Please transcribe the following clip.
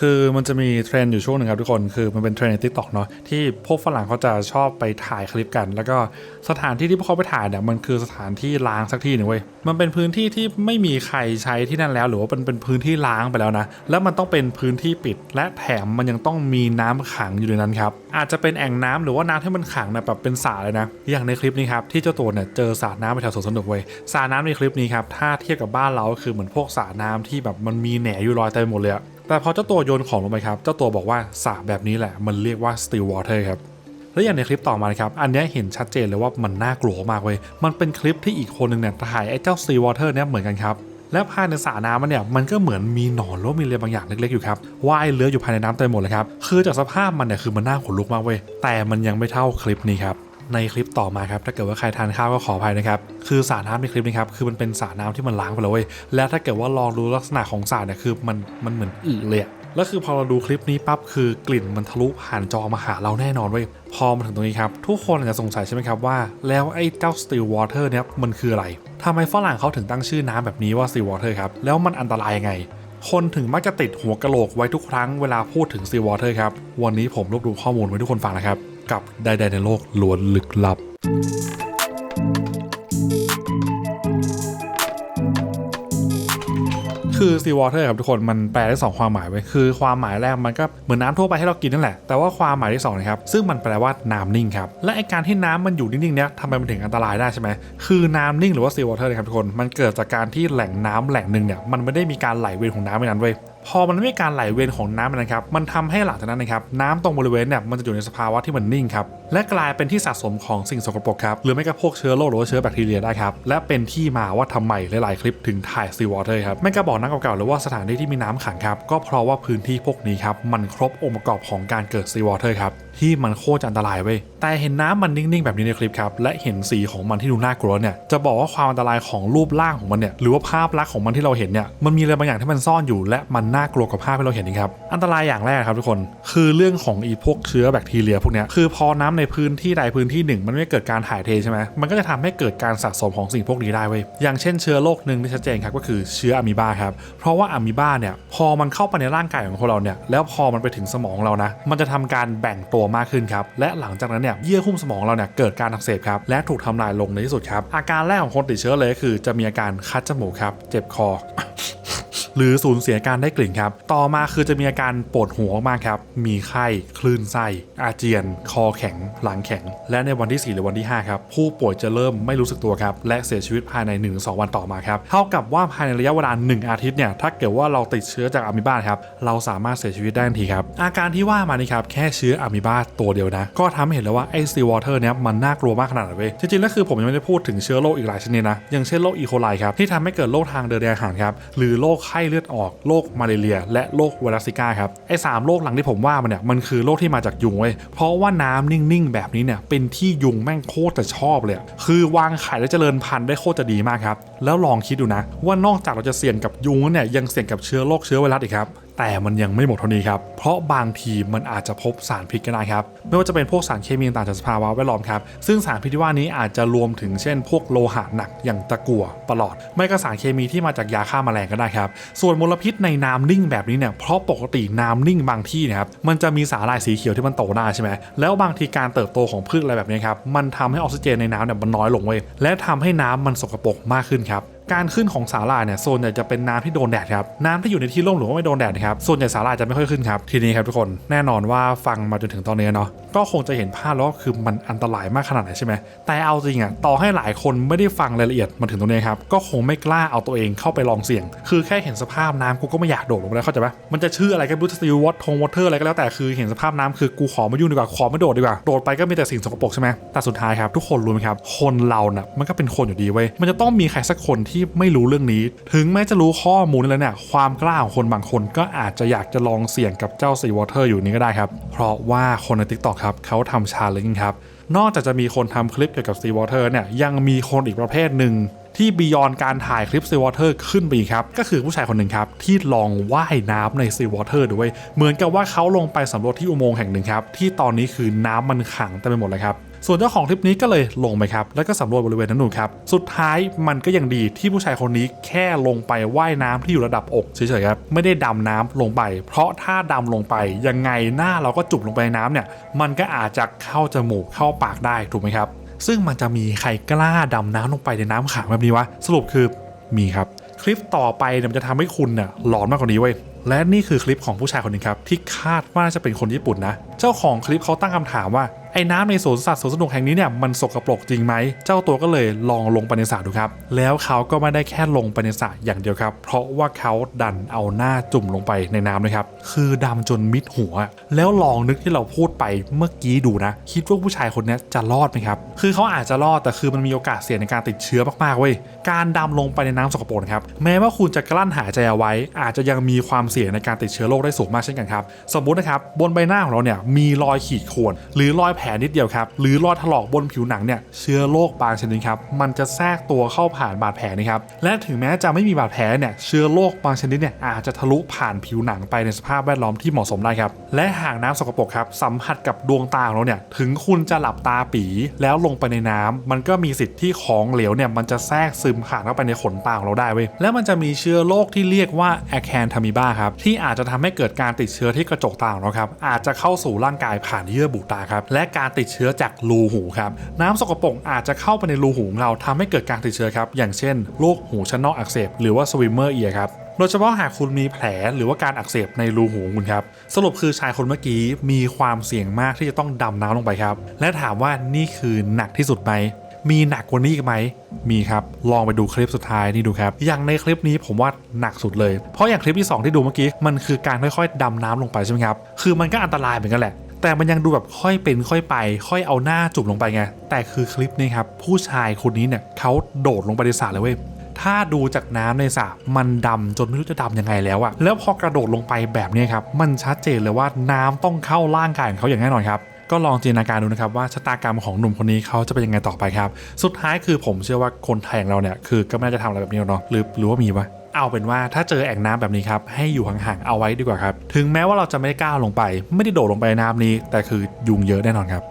คือมันจะมีเทรนด์อยู่ช่วงหนึ่งครับทุกคน คือมันเป็นเทรนด์ใน t ิ k t o k เนาะที่พวกฝรั่งเขาจะชอบไปถ่ายคลิปกัน แล้วก็สถานที่ที่พวกเขาไปถ่ายเนี่ยมันคือสถานที่ล้างสักที่หนึ่งเว้ยมันเป็นพื้นที่ที่ไม่มีใครใช้ที่นั่นแล้ว หรือว่าเป็นเป็นพื้นที่ล้างไปแล้วนะแล้วมันต้องเป็นพื้นที่ปิด และแถมมันยังต้องมีน้ำขังอยู่ในนั้นครับอาจจะเป็นแอ่งน้ำหรือว่าน้ำที่มันขังนะแบบเป็นสระเลยนะอย่างในคลิปนี้ครับที่เจ้าตัวเนี่ยเจอสระน้ำไปแถวสวนสนุกเว้ยสระน้ำในคลิปนี้ครับถ้าเทียบกับบ้านเราคือเหมือนพวกสระน้ำที่แบบมันมีแหนอยู่ลอยเต็มหมดเลยอะ แต่พอเจ้าตัวโยนของลงไปครับ เจ้าตัวบอกว่าสระแบบนี้แหละ มันเรียกว่า still water ครับและอย่างในคลิปต่อมานะครับอันนี้เห็นชัดเจนเลยว่ามันน่ากลัวมากเว้ยมันเป็นคลิปที่อีกคนหนึ่งเนี่ยถ่ายไอ้เจ้า still water เนี่ยเหมือนกันครับและภายในสระน้ำมันเนี่ยมันก็เหมือนมีหนอนหรือว่ามีอะไรบางอย่างเล็กๆอยู่ครับว่ายเลื้อยอยู่ภายในน้ำเต็มหมดเลยครับคือจากสภาพมันเนี่ยคือมันน่าขนลุกมากเว้ยแต่มันยังไม่เท่าคลิปนี้ครับ ในคลิปต่อมาครับถ้าเกิดว่าใครทานข้าวก็ขออภัยนะครับคือสารน้ำในคลิปนี้ครับคือมันเป็นสารน้ำที่มันล้างไปแล้วเว้ยและถ้าเกิดว่าลองดูลักษณะของสารเนี่ยคือมันมันเหมือนอึเลยแล้วคือพอเราดูคลิปนี้ปั๊บคือกลิ่นมันทะลุผ่านจอมาหาเราแน่นอนเว้ยพอมาถึงตรงนี้ครับ ทุกคนอาจจะสงสัยใช่ไหมครับว่า แล้วไอ้เจ้า still water เนี่ยมันคืออะไรทำไมฝรั่งเขาถึงตั้งชื่อน้ำแบบนี้ว่า still water ครับ แล้วมันอันตรายยังไง คนถึงมักจะติดหัวกะโหลกไว้ทุกครั้งเวลาพูดถึง still water ครับ วันนี้ผมรวบรวมข้อมูลไว้ทุกคนฟังนะครับ กับใดๆในโลกล้วนลึกลับ คือ sea water ครับทุกคนมันแปลได้สองความหมายไว้คือความหมายแรกมันก็เหมือนน้ำทั่วไปให้เรากินนั่นแหละ แต่ว่าความหมายที่สองนะครับ ซึ่งมันแปลว่าน้ำนิ่งครับ และไอการที่น้ำมันอยู่นิ่งๆเนี้ยทำไมมันถึงอันตรายได้ใช่ไหมคือน้ำนิ่งหรือว่า sea water นะครับทุกคนมันเกิดจากการที่แหล่งน้ำแหล่งหนึ่งเนี่ยมันไม่ได้มีการไหลเวียนของน้ำในนั้นเว้ย พอมันไม่มีการไหลเวียนของน้ำนะครับ มันทำให้หลังจากนั้นนะครับน้ำตรงบริเวณเนี่ยมันจะอยู่ในสภาวะที่มันนิ่งครับ และกลายเป็นที่สะสมของสิ่งสกปรกครับ หรือไม่ก็พวกเชื้อโรคหรือว่าเชื้อแบคทีเรียได้ครับ และเป็นที่มาว่าทำไมหลายๆ คลิปถึงถ่ายซีวอเตอร์ครับ ไม่ก็บอกน้ำเก่าๆหรือว่าสถานที่ที่มีน้ำขังครับ ก็เพราะว่าพื้นที่พวกนี้ครับ มันครบองค์ประกอบของการเกิดซีวอเตอร์ครับที่มันโคตรจะอันตรายเว้ยแต่เห็นน้ำมันนิ่งๆแบบนี้ในคลิปครับและเห็นสีของมันที่ดูน่ากลัวเนี่ยจะบอกว่าความอันตรายของรูปร่างของมันเนี่ยหรือว่าภาพลักษณ์ของมันที่เราเห็นเนี่ยมันมีอะไรบางอย่างที่มันซ่อนอยู่และมันน่ากลัวกว่าภาพที่เราเห็นนี่ครับอันตรายอย่างแรกครับทุกคนคือเรื่องของอีพวกเชื้อแบคทีเรียพวกเนี้ยคือพอน้ำในพื้นที่ใดพื้นที่หนึ่ง มันไม่เกิดการถ่ายเทใช่ไหมมันก็จะทำให้เกิดการสะสมของสิ่งพวกนี้ได้เว้ยอย่างเช่นเชื้อโรคหนึ่งที่ชัดเจนครับก็คือเชื้ออะมีบาครับเพราะว่าอะมีบาเนี่ยพอมันเข้าไปในร่างกายของคนเราเนี่ยแล้วพอมันไปถึงสมองเรานะมันจะทำการแบ่งตัวมากขึ้นครับ และหลังจากนั้นเนี่ยเยื่อหุ้มสมองเราเนี่ยเกิดการอักเสบครับ และถูกทำลายลงในที่สุดครับ อาการแรกของคนติดเชื้อเลยคือจะมีอาการคัดจมูกครับ เจ็บคอ หรือสูญเสียการได้กลิ่นครับ ต่อมาคือจะมีอาการปวดหัวมากครับ มีไข้ คลื่นไส้ อาเจียน คอแข็ง หลังแข็ง และในวันที่ 4 หรือวันที่ 5 ครับ ผู้ป่วยจะเริ่มไม่รู้สึกตัวครับ และเสียชีวิตภายใน 1-2 วันต่อมาครับ เท่ากับว่าภายในระยะเวลา 1 อาทิตย์เนี่ย ถ้าเกิดว่าเราติดเชื้อจากอะมีบาครับ เราสามารถเสียชีวิตได้ทันทีครับ อาการที่ว่ามานี่ครับ แค่เชื้ออะมีบาตัวเดียวนะ ก็ทำให้เห็นแล้วว่าไอซีวอเตอร์เนี่ยมันน่ากลัวมากขนาดไหนเว้ย จริงๆแล้วคือผมยังไม่ได้พูดถึงเชื้อโรคอีกหลายชนิดนะอย่างเช่นโรคอีโคไลครับที่ทำให้เกิดโรคทางเดินอาหารครับหรือโรคไข้เลือดออกโรคมาเลเรีย และโรคไวรัสซิก้าครับไอ้สามโรคหลังที่ผมว่ามันเนี่ยมันคือโรคที่มาจากยุงเว้ยเพราะว่าน้ำนิ่งๆ แบบนี้เนี่ยเป็นที่ยุงแม่งโคตรจะชอบเลย คือวางไข่และเจริญพันธุ์ได้โคตรจะดีมากครับแล้วลองคิดดูนะ ว่านอกจากเราจะเสี่ยงกับยุงเนี่ยยังเสี่ยงกับเชื้อโรคเชื้อไวรัสอีกครับ แต่มันยังไม่หมดเท่านี้ครับ เพราะบางทีมันอาจจะพบสารพิษก็ได้ครับ ไม่ว่าจะเป็นพวกสารเคมีต่างจากสภาวะแวดล้อมครับ ซึ่งสารพิษที่ว่านี้อาจจะรวมถึงเช่น พวกโลหะหนักอย่างตะกั่วปลอด ไม่ก็สารเคมีที่มาจากยาฆ่าแมลงก็ได้ครับ ส่วนมลพิษในน้ำนิ่งแบบนี้เนี่ย เพราะปกติน้ำนิ่งบางที่เนะครับ มันจะมีสาหร่ายสีเขียวที่มันโตได้ใช่ไหมแล้วบางทีการเติบโตของพืชอะไรแบบนี้ครับ มันทำให้ออกซิเจนในน้ำเนี่ยมันน้อยลงเว้ย และทำให้น้ำมันสกปรกมากขึ้นครับ การขึ้นของสาหร่ายเนี่ยโซนใหญ่จะเป็นน้ำที่โดนแดดครับน้ำที่อยู่ในที่ร่มหรือว่าไม่โดนแดดครับส่วนใหญ่สาหร่ายจะไม่ค่อยขึ้นครับทีนี้ครับทุกคนแน่นอนว่าฟังมาจนถึงตอนนี้เนาะก็คงจะเห็นภาพแล้วคือมันอันตรายมากขนาดไหนใช่ไหมแต่เอาจริงอะต่อให้หลายคนไม่ได้ฟังรายละเอียดมาถึงตรงนี้ครับก็คงไม่กล้าเอาตัวเองเข้าไปลองเสี่ยง คือแค่เห็นสภาพน้ำกูก็ไม่อยากโดดลงไปแล้วเข้าใจปะมันจะชื่ออะไรก็ไม่รู้สติวอตทงวอเตอร์อะไรก็แล้วแต่คือเห็นสภาพน้ำคือกูขอไม่ยุ่งดีกว่าขอไม่โดดดีกว่าโดดไปก็มีแต่สิ่งสกปรกใช่ไหมแต่สุดท้ายครับทุกคนรู้ไหมครับคนเราน่ะมันก็เป็นคนอยู่ดีเว้ยมันจะต้องมีใครสักคนที่ไม่รู้เรื่องนี้ ถึงแม้จะรู้ข้อมูลแล้วเนี่ยความกล้าของคนบางคนก็อาจจะอยากจะลองเสี่ยงกับเจ้าซีวอเตอร์อยู่นี้ก็ได้ครับ เพราะว่าคนใน TikTok ครับเขาทำชาเลนจ์ครับ นอกจากจะมีคนทำคลิปเกี่ยวกับซีวอเตอร์เนี่ยยังมีคนอีกประเภทหนึ่งที่บียอนการถ่ายคลิปซีวอเตอร์ขึ้นไปครับ ก็คือผู้ชายคนหนึ่งครับ ที่ลองว่ายน้ำในซีวอเตอร์ด้วย เหมือนกับว่าเขาลงไปสำรวจที่อุโมงค์แห่งหนึ่งครับ ที่ตอนนี้คือน้ำมันขังเต็มไปหมดเลยครับ ส่วนเจ้าของคลิปนี้ก็เลยลงไปครับ แล้วก็สำรวจบริเวณนั้นนู่นครับ สุดท้ายมันก็ยังดีที่ผู้ชายคนนี้แค่ลงไปว่ายน้ำที่อยู่ระดับอกเฉยๆครับ ไม่ได้ดำน้ำลงไป เพราะถ้าดำลงไปยังไงหน้าเราก็จุ่มลงไปในน้ำเนี่ย มันก็อาจจะเข้าจมูกเข้าปากได้ถูกไหมครับ ซึ่งมันจะมีใครกล้าดำน้ำลงไปในน้ำขังแบบนี้วะ สรุปคือมีครับ คลิปต่อไปเนี่ยมันจะทำให้คุณเนี่ยหลอนมากกว่านี้เว้ยและนี่คือคลิปของผู้ชายคนหนึงครับที่คาดว่าจะเป็นคนญี่ปุ่นนะ เจ้าของคลิปเขาตั้งคำถามว่าไอ้น้ำในสวนสัตว์สวนสนุกแห่งนี้เนี่ยมันสกปรกจริงไหม เจ้าตัวก็เลยลองลงไปในสระดูครับ แล้วเขาก็ไม่ได้แค่ลงไปในสระอย่างเดียวครับ เพราะว่าเขาดันเอาหน้าจุ่มลงไปในน้ำเลยครับ คือดำจนมิดหัว แล้วลองนึกที่เราพูดไปเมื่อกี้ดูนะ คิดว่าผู้ชายคนนี้จะรอดไหมครับ คือเขาอาจจะรอดแต่คือมันมีโอกาสเสี่ยงในการติดเชื้อมากๆเว้ย การดำลงไปในน้ำสกปรกนะครับ แม้ว่าคุณจะกลั้นหายใจเอาไว้ อาจจะยังมีความเสี่ยงในการติดเชื้อโรคได้สูงมากเช่นกันครับ สมมุตินะครับบนใบหน้าของเราเนี่ยมีรอยขีดข่วนหรือรอยผลนิดเดียวครับ หรือรอยถลอกบนผิวหนังเนี่ยเชื้อโรคบางชนิดครับมันจะแทรกตัวเข้าผ่านบาดแผลนะครับและถึงแม้จะไม่มีบาดแผลเนี่ยเชื้อโรคบางชนิดเนี่ยอาจจะทะลุผ่านผิวหนังไปในสภาพแวดล้อมที่เหมาะสมได้ครับและหากน้ำสกปรกครับสัมผัสกับดวงตาของเราเนี่ยถึงคุณจะหลับตาปี แล้วลงไปในน้ำมันก็มีสิทธิ์ที่ของเหลวเนี่ยมันจะแทรกซึมผ่านเข้าไปในขนตาของเราได้เว้ยและมันจะมีเชื้อโรคที่เรียกว่าแอคแคนทามิบ้าครับที่อาจจะทำให้เกิดการติดเชื้อที่กระจกตาของเราครับอาจจะเข้าสู่ร่างกายผ่านเยื่อบุตาครับและการติดเชื้อจากรูหูครับน้ำสกปรกอาจจะเข้าไปในรูหูของเราทำให้เกิดการติดเชื้อครับอย่างเช่นโรคหูชั้นนอกอักเสบหรือว่าสวิมเมอร์เอียครับโดยเฉพาะหากคุณมีแผลหรือว่าการอักเสบในรูหูคุณครับ สรุปคือชายคนเมื่อกี้มีความเสี่ยงมากที่จะต้องดำน้ำลงไปครับ และถามว่านี่คือหนักที่สุดไหม มีหนักกว่านี้อีกไหม มีครับ ลองไปดูคลิปสุดท้ายนี่ดูครับ อย่างในคลิปนี้ผมว่าหนักสุดเลย เพราะอย่างคลิปที่ 2 ที่ดูเมื่อกี้มันคือการค่อยๆดำน้ำลงไปใช่ไหมครับ คือมันก็อันตรายเหมือนกันแหละ แต่มันยังดูแบบค่อยเป็นค่อยไป ค่อยเอาหน้าจุ่มลงไปไง แต่คือคลิปนี้ครับ ผู้ชายคนนี้เนี่ยเขาโดดลงไปในสระเลยเว้ยถ้าดูจากน้ำในสระมันดำจนไม่รู้จะดำยังไงแล้วอะแล้วพอกระโดดลงไปแบบนี้ครับ มันชัดเจนเลยว่าน้ำต้องเข้าร่างกายของเขาอย่างแน่นอนครับ ก็ลองจินตนาการดูนะครับว่าชะตากรรมของหนุ่มคนนี้เขาจะเป็นยังไงต่อไปครับ สุดท้ายคือผมเชื่อว่าคนไทยอย่างเราเนี่ยคือก็ไม่น่าจะทำอะไรแบบนี้หรอกเนาะหรือหรือว่ามีวะ เอาเป็นว่าถ้าเจอแอ่งน้ำแบบนี้ครับให้อยู่ห่างๆเอาไว้ดีกว่าครับ ถึงแม้ว่าเราจะไม่ได้ก้าวลงไป ไม่ได้โดดลงไปในน้ำนี้ แต่คือยุงเยอะแน่นอนครับ